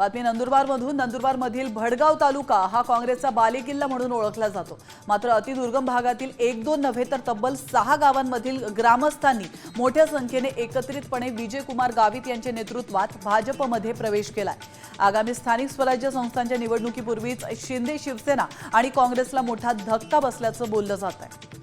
बातमी नंदुरबारमधून. नंदुरबारमधील भडगाव तालुका हा काँग्रेसचा बालेकिल्ला म्हणून ओळखला जातो. मात्र अतिदुर्गम भागातील एक दोन नव्हे तर तब्बल सहा गावांमधील ग्रामस्थांनी मोठ्या संख्येने एकत्रितपणे विजयकुमार गावित यांच्या नेतृत्वात भाजपमध्ये प्रवेश केलाय. आगामी स्थानिक स्वराज्य संस्थांच्या निवडणुकीपूर्वीच शिंदे शिवसेना आणि काँग्रेसला मोठा धक्का बसल्याचं बोललं जात आहे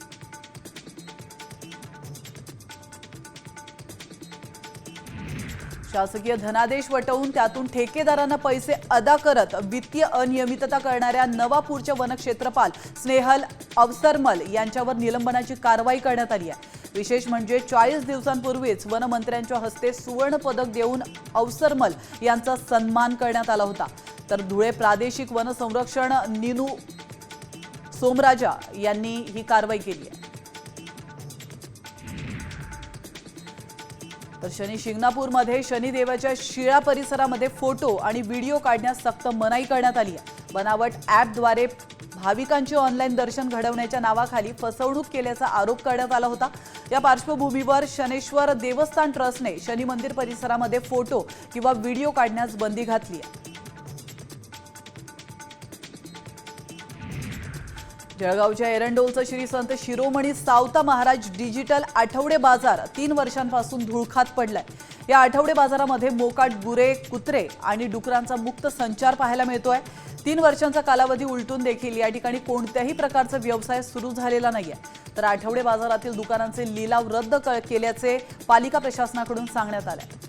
शासकीय धनादेश वटवून त्यातून ठेकेदारांना पैसे अदा करत वित्तीय अनियमितता करणाऱ्या नवापूरच्या वनक्षेत्रपाल स्नेहल अवसरमल यांच्यावर निलंबनाची कारवाई करण्यात आली आहे. विशेष म्हणजे चाळीस दिवसांपूर्वीच वनमंत्र्यांच्या हस्ते सुवर्ण पदक देऊन अवसरमल यांचा सन्मान करण्यात आला होता. तर धुळे प्रादेशिक वन संरक्षण निनू सोमराजा यांनी ही कारवाई केली आहे. तर शनी शिंगणापूरमध्ये शनिदेवाच्या शिळा परिसरामध्ये फोटो आणि व्हिडिओ काढण्यास सक्त मनाई करण्यात आली आहे. बनावट ॲपद्वारे भाविकांचे ऑनलाईन दर्शन घडवण्याच्या नावाखाली फसवणूक केल्याचा आरोप करण्यात आला होता. या पार्श्वभूमीवर शनेश्वर देवस्थान ट्रस्टने शनी मंदिर परिसरामध्ये फोटो किंवा व्हिडिओ काढण्यास बंदी घातली आहे. जळगावच्या एरंडोलचं श्री संत शिरोमणी सावता महाराज डिजिटल आठवडे बाजार तीन वर्षांपासून धुळखात पडलाय. या आठवडे बाजारामध्ये मोकाट गुरे कुत्रे आणि डुकरांचा मुक्त संचार पाहायला मिळतोय. तीन वर्षांचा कालावधी उलटून देखील या ठिकाणी कोणत्याही प्रकारचा व्यवसाय सुरू झालेला नाहीये. तर आठवडे बाजारातील दुकानांचे लिलाव रद्द क- केल्याचे पालिका प्रशासनाकडून सांगण्यात आलंय.